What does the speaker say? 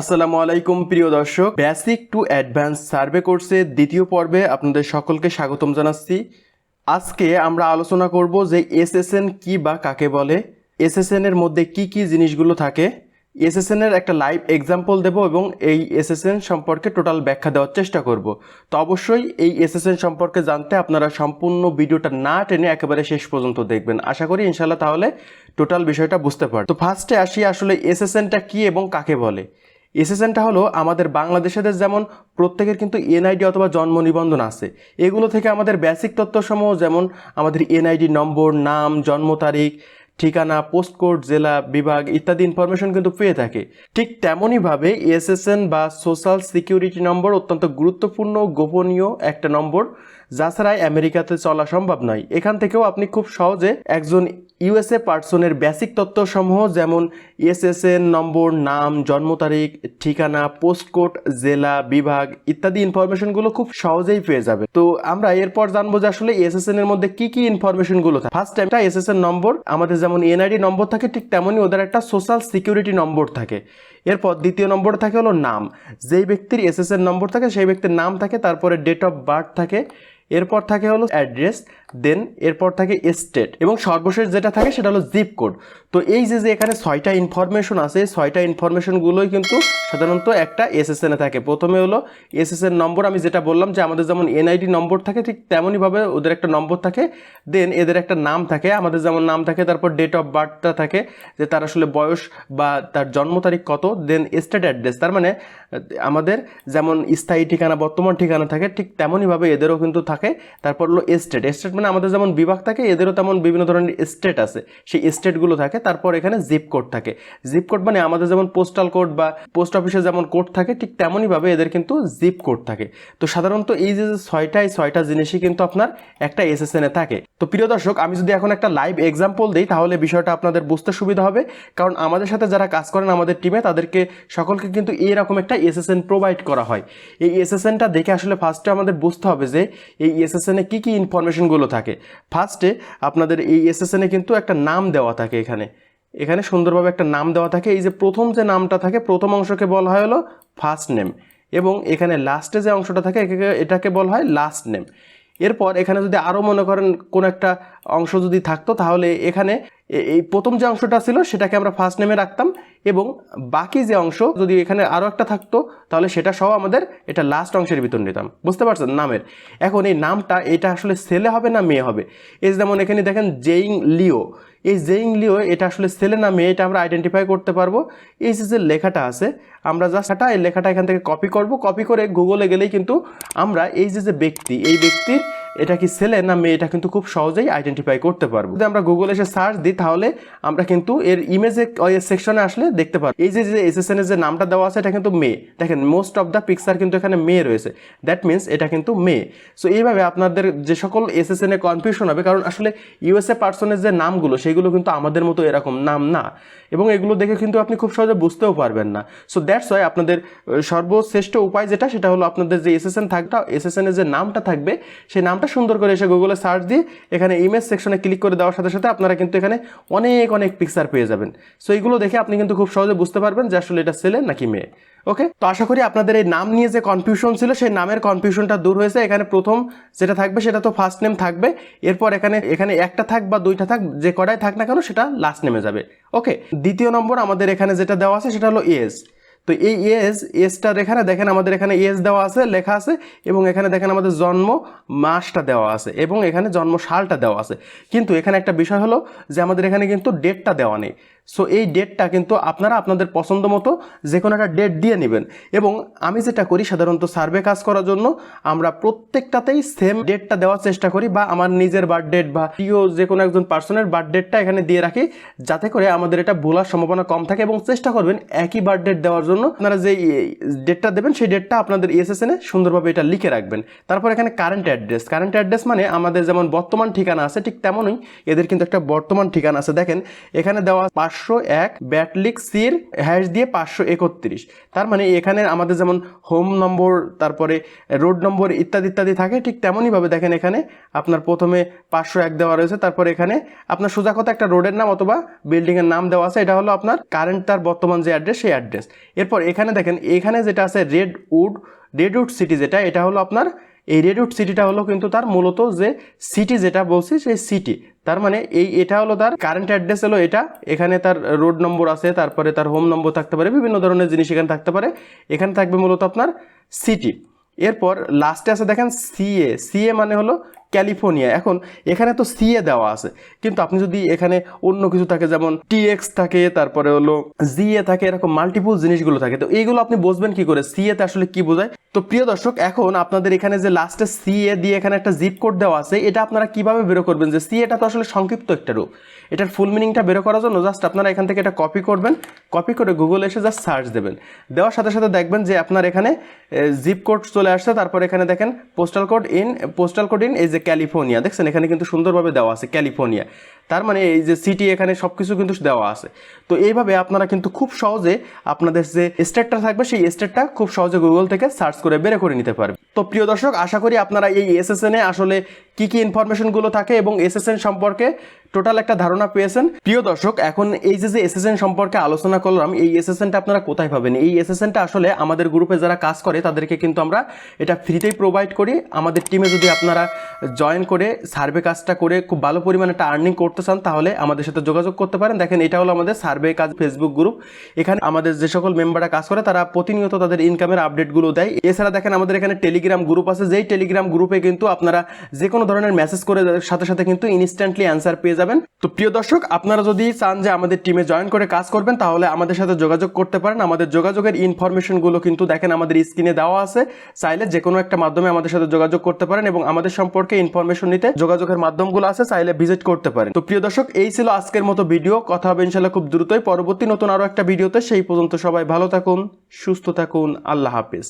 আসসালামু আলাইকুম, প্রিয় দর্শক। বেসিক টু অ্যাডভান্স সার্ভে কোর্সের দ্বিতীয় পর্বে আপনাদের সকলকে স্বাগতম জানাচ্ছি। আজকে আমরা আলোচনা করব যে এসএসএন কি বা কাকে বলে এসএসএন এর মধ্যে কি কি জিনিসগুলো থাকে। এসএসএন এর একটা লাইভ এক্সাম্পল দেব এবং এই এসএসএন সম্পর্কে টোটাল ব্যাখ্যা দেওয়ার চেষ্টা করব। তো অবশ্যই এই এসএসএন সম্পর্কে জানতে আপনারা সম্পূর্ণ ভিডিওটা না টেনে একেবারে শেষ পর্যন্ত দেখবেন। আশা করি ইনশাল্লাহ তাহলে টোটাল বিষয়টা বুঝতে পারবেন। তো ফার্স্টে আসি আসলে এসএসএনটা কি এবং কাকে বলে। এসএসএনটা হলো আমাদের বাংলাদেশেদের যেমন প্রত্যেকের কিন্তু এনআইডি অথবা জন্ম নিবন্ধন আছে। এগুলো থেকে আমাদের বেসিক তথ্যসমূহ যেমন আমাদের এনআইডি নম্বর, নাম, জন্ম তারিখ, ঠিকানা পোস্ট কোড জেলা, বিভাগ ইত্যাদি ইনফরমেশন কিন্তু পেয়ে থাকে। ঠিক তেমনইভাবে এসএসএন বা সোশ্যাল সিকিউরিটি নম্বর অত্যন্ত গুরুত্বপূর্ণ, গোপনীয় একটা নম্বর। যা ছাড়াই আমেরিকাতে চলা সম্ভব নয়। এখান থেকেও আপনি খুব সহজে একজন ইউএসএ পার্সনের বেসিক তথ্যসমূহ যেমন এসএসএন নম্বর, নাম, জন্ম তারিখ, ঠিকানা পোস্ট কোড জেলা, বিভাগ ইত্যাদি ইনফরমেশনগুলো খুব সহজেই পেয়ে যাবে তো আমরা এরপর জানব যে আসলে এসএসএন এর মধ্যে কি কি ইনফরমেশনগুলো থাকে। ফার্স্ট টাইমটা এসএসএন নম্বর, আমাদের যেমন এনআইডি নম্বর থাকে, ঠিক তেমনই ওদের একটা সোশ্যাল সিকিউরিটি নম্বর থাকে। এরপর দ্বিতীয় নম্বর থাকে হলো নাম। যেই ব্যক্তির এসএসএন নম্বর থাকে, সেই ব্যক্তির নাম থাকে, তারপরে ডেট অফ বার্থ থাকে এরপর থাকে হলো অ্যাড্রেস, দেন এরপর থাকে স্টেট এবং সর্বশেষ যেটা থাকে সেটা হলো জিপ কোড তো এই যে যে এখানে ছয়টা ইনফরমেশন আছে ছয়টা ইনফরমেশনগুলোই কিন্তু সাধারণত একটা এসএসএন থাকে। প্রথমে হলো এসএসএন নম্বর আমি যেটা বললাম যে আমাদের যেমন এনআইডি নম্বর থাকে, ঠিক তেমনইভাবে ওদের একটা নম্বর থাকে দেন এদের একটা নাম থাকে, আমাদের যেমন নাম থাকে, তারপর ডেট অফ বার্থটা থাকে, যে তার আসলে বয়স বা তার জন্ম তারিখ কত দেন স্টেট অ্যাড্রেস তার মানে আমাদের যেমন স্থায়ী ঠিকানা, বর্তমান ঠিকানা থাকে, ঠিক তেমনইভাবে এদেরও কিন্তু থাকে তারপর হলো স্টেট স্টেট মানে আমাদের যেমন বিভাগ থাকে, এদেরও তেমন বিভিন্ন ধরনের স্টেট আছে। সেই স্টেটগুলো থাকে, তারপর এখানে জিপ কোড থাকে। জিপ কোড মানে আমাদের যেমন পোস্টাল কোড বা পোস্ট অফিসে যেমন কোড থাকে, ঠিক তেমনইভাবে এদের কিন্তু জিপ কোড থাকে। তো সাধারণত এই যে ছয়টা এই ছয়টা জিনিসই কিন্তু আপনার একটা এসএসএন থাকে। তো প্রিয় দর্শক, আমি যদি এখন একটা লাইভ এক্সাম্পল দিই, তাহলে বিষয়টা আপনাদের বুঝতে সুবিধা হবে। কারণ আমাদের সাথে যারা কাজ করেন আমাদের টিমে তাদেরকে সকলকে কিন্তু এরকম একটা এসএসএন প্রোভাইড করা হয়। এই এসএসএনটা দেখে আসলে ফার্স্টে আমাদের বুঝতে হবে যে, এই এসএসএন এ কী কী ইনফরমেশনগুলো থাকে? ফার্স্টে আপনাদের এই এসএসএন কিন্তু একটা নাম দেওয়া থাকে এখানে। এখানে সুন্দরভাবে একটা নাম দেওয়া থাকে। এই যে প্রথম যে নামটা থাকে, প্রথম অংশকে বলা হয় হলো ফার্স্ট নেম এবং এখানে লাস্টে যে অংশটা থাকে এটাকে বলা হয় লাস্ট নেম এরপর এখানে যদি আরও মনে করেন কোন একটা অংশ যদি থাকতো, তাহলে এখানে এই প্রথম যে অংশটা ছিল, সেটাকে আমরা ফার্স্ট নেমে রাখতাম। এবং বাকি যে অংশ যদি এখানে আরও একটা থাকতো, তাহলে সেটা সহ আমাদের এটা লাস্ট অংশের ভিতর নিতাম। বুঝতে পারছেন? নামের। এখন এই নামটা, এটা আসলে ছেলে হবে না মেয়ে হবে? এই যেমন এখানে দেখেন জেইং লিও। এই জেইং লিও, এটা আসলে ছেলে না মেয়ে, এটা আমরা আইডেন্টিফাই করতে পারব। এই যে যে লেখাটা আছে, আমরা জাস্ট এই লেখাটা এখান থেকে কপি করব। কপি করে গুগলে গেলেই কিন্তু আমরা এই যে যে ব্যক্তি, এই ব্যক্তির এটা কি ছেলে না মেয়ে, এটা কিন্তু খুব সহজেই আইডেন্টিফাই করতে পারব। যদি আমরা গুগলে এসে সার্চ দিই, তাহলে আমরা কিন্তু এর ইমেজে সেকশনে আসলে দেখতে পারব। এই যে যে এসএসএন এর যে নামটা দেওয়া আছে, এটা কিন্তু মেয়ে। দেখেন মোস্ট অফ দ্য পিকচার কিন্তু এখানে মেয়ে রয়েছে। দ্যাট মিন্স এটা কিন্তু মেয়ে। সো এইভাবে আপনাদের যে সকল এসএসএন এ কনফিউশন হবে, কারণ আসলে ইউএসএ পার্সনের যে নামগুলো, সেগুলো কিন্তু আমাদের মতো এরকম নাম না। এবং এগুলো দেখে কিন্তু আপনি খুব সহজে বুঝতেও পারবেন না। সো দ্যাটস ওয়াই আপনাদের সর্বশ্রেষ্ঠ উপায় যেটা, সেটা হলো আপনাদের যে এসএসএন থাকটা এসএসএন এর যে নামটা থাকবে, সেই নামটা সুন্দর করে এসে গুগলে সার্চ দিয়ে এখানে ইমেজ সেকশনে ক্লিক করে দেওয়ার সাথে সাথে আপনারা কিন্তু এখানে অনেক অনেক পিকচার পেয়ে যাবেন। সো এইগুলো দেখে আপনি কিন্তু খুব সহজে বুঝতে পারবেন যে আসলে এটা ছেলে নাকি মেয়ে। ওকে তো আশা করি আপনাদের এই নাম নিয়ে যে কনফিউশন ছিল, সেই নামের কনফিউশনটা দূর হয়েছে। এখানে প্রথম যেটা থাকবে, সেটা তো ফার্স্ট নেম থাকবে। এরপর এখানে এখানে একটা থাক বা দুইটা থাক, যে কটাই থাক না কেন, সেটা লাস্ট নেমে যাবে। ওকে দ্বিতীয় নম্বর আমাদের এখানে যেটা দেওয়া আছে, সেটা হলো এজ তো এই এস এসটার এখানে দেখেন আমাদের এখানে এস দেওয়া আছে, লেখা আছে, এবং এখানে দেখেন আমাদের জন্ম মাসটা দেওয়া আছে, এবং এখানে জন্ম সালটা দেওয়া আছে। কিন্তু এখানে একটা বিষয় হলো যে আমাদের এখানে কিন্তু ডেটটা দেওয়া নেই। সো এই ডেটটা কিন্তু আপনারা আপনাদের পছন্দ মতো যে কোনো একটা ডেট দিয়ে নেবেন। এবং আমি যেটা করি সাধারণত সার্ভে কাজ করার জন্য, আমরা প্রত্যেকটাতেই সেম ডেটটা দেওয়ার চেষ্টা করি বা আমার নিজের বার্থ ডেট বা প্রিয় যে কোনো একজন পার্সনের বার্থ ডেটটা এখানে দিয়ে রাখি, যাতে করে আমাদের এটা ভোলার সম্ভাবনা কম থাকে এবং চেষ্টা করবেন একই বার্থ ডেট দেওয়ার জন্য আপনারা যে ডেটটা দেবেন সেই ডেটটা আপনাদের ইএসএসএনে সুন্দরভাবে এটা লিখে রাখবেন। তারপর এখানে কারেন্ট অ্যাড্রেস কারেন্ট অ্যাড্রেস মানে আমাদের যেমন বর্তমান ঠিকানা আছে, ঠিক তেমনই এদের কিন্তু একটা বর্তমান ঠিকানা আছে। দেখেন, এখানে দেওয়া পাঁচশো পাঁচশো এক ব্যাটলিক সির হ্যাশ দিয়ে পাঁচশো একত্রিশ। তার মানে এখানে আমাদের যেমন হোম নম্বর, তারপরে রোড নম্বর ইত্যাদি ইত্যাদি থাকে, ঠিক তেমনইভাবে দেখেন এখানে আপনার প্রথমে পাঁচশো এক দেওয়া রয়েছে, তারপরে এখানে আপনার সোজা কথা একটা রোডের নাম অথবা বিল্ডিংয়ের নাম দেওয়া আছে, এটা হলো আপনার কারেন্ট তার বর্তমান যে অ্যাড্রেস সেই অ্যাড্রেস এরপর এখানে দেখেন, এখানে যেটা আছে Redwood Redwood City যেটা, এটা হলো আপনার এই রেডউড সিটিটা হলো কিন্তু তার মূলত যে সিটি যেটা বলছি সেই সিটি তার মানে এই এটা হলো তার কারেন্ট অ্যাড্রেস হলো এটা। এখানে তার রোড নম্বর আছে, তারপরে তার হোম নম্বর থাকতে পারে, বিভিন্ন ধরনের জিনিস এখানে থাকতে পারে। এখানে থাকবে মূলত আপনার সিটি এরপর লাস্টে আছে দেখেন সিএ সিএ মানে হলো ক্যালিফোর্নিয়া। এখন এখানে তো সিএ দেওয়া আছে। কিন্তু আপনি যদি এখানে অন্য কিছু থাকে, যেমন টিএক্স থাকে, তারপরে হলো জিএ থাকে, এরকম মাল্টিপুল জিনিসগুলো থাকে, তো এইগুলো আপনি বুঝবেন কি করে? সিএ তে আসলে কি বোঝায়? তো প্রিয় দর্শক, এখন আপনাদের এখানে যে লাস্টে সিএ দিয়ে এখানে একটা জিপ কোড দেওয়া আছে, এটা আপনারা কীভাবে বেরো করবেন? যে সিএটা তো আসলে সংক্ষিপ্ত একটা রূপ। এটার ফুল মিনিংটা বেরো করার জন্য জাস্ট আপনারা এখান থেকে এটা কপি করবেন। কপি করে গুগলে এসে জাস্ট সার্চ দেবেন। দেওয়ার সাথে সাথে দেখবেন যে আপনার এখানে জিপ কোড চলে আসছে। তারপর এখানে দেখেন postal code in postal code in এই যে ক্যালিফোর্নিয়া। দেখছেন এখানে কিন্তু সুন্দরভাবে দেওয়া আছে ক্যালিফোর্নিয়া। তার মানে এই যে সিটি এখানে সব কিছু কিন্তু দেওয়া আছে। তো এইভাবে আপনারা কিন্তু খুব সহজে আপনাদের যে স্টেটটা থাকবে, সেই স্টেটটা খুব সহজে গুগল থেকে সার্চ করে বের করে নিতে পারবে। তো প্রিয় দর্শক, আশা করি আপনারা এই এসএসএন আসলে কি কি ইনফরমেশনগুলো থাকে এবং এসএসএন সম্পর্কে টোটাল একটা ধারণা পেয়েছেন। প্রিয় দর্শক, এখন এই যে যে এসএসএন সম্পর্কে আলোচনা করলাম, এই এসএসএনটা আপনারা কোথায় পাবেন? এই এসএসএনটা আসলে আমাদের গ্রুপে যারা কাজ করে, তাদেরকে কিন্তু আমরা এটা ফ্রিতেই প্রোভাইড করি। আমাদের টিমে যদি আপনারা জয়েন করে সার্ভে কাজটা করে, খুব ভালো পরিমাণে একটা আর্নিং করতে চান, তাহলে আমাদের সাথে যোগাযোগ করতে পারেন। দেখেন, এটা হলো আমাদের সার্ভে কাজ ফেসবুক গ্রুপ এখানে আমাদের যে সকল মেম্বাররা কাজ করে, তারা প্রতিনিয়ত তাদের ইনকামের আপডেটগুলো দেয়। এছাড়া দেখেন, আমাদের এখানে টেলিগ্রাম গ্রুপ আছে। যেই টেলিগ্রাম গ্রুপে কিন্তু আপনারা যে কোনো ধরনের মেসেজ করে সাথে সাথে কিন্তু ইনস্ট্যান্টলি অ্যান্সার পেয়ে যাবেন। তো প্রিয় দর্শক, আপনারা যদি চান যে আমাদের টিমে জয়েন করে কাজ করবেন, তাহলে আমাদের সাথে যোগাযোগ করতে পারেন। আমাদের যোগাযোগের ইনফরমেশনগুলো কিন্তু দেখেন, আমাদের স্ক্রিনে দেওয়া আছে। চাইলে যে কোনো একটা মাধ্যমে আমাদের সাথে যোগাযোগ করতে পারেন এবং আমাদের সম্পর্কে ইনফরমেশন নিতে যোগাযোগের মাধ্যমগুলো আছে, চাইলে ভিজিট করতে পারেন। তো প্রিয় দর্শক, এই ছিল আজকের মতো ভিডিও। কথা হবে ইনশাল্লাহ খুব দ্রুতই। পরবর্তী নতুন আরও একটা ভিডিওতে। সেই পর্যন্ত সবাই ভালো থাকুন, সুস্থ থাকুন। আল্লাহ হাফিজ।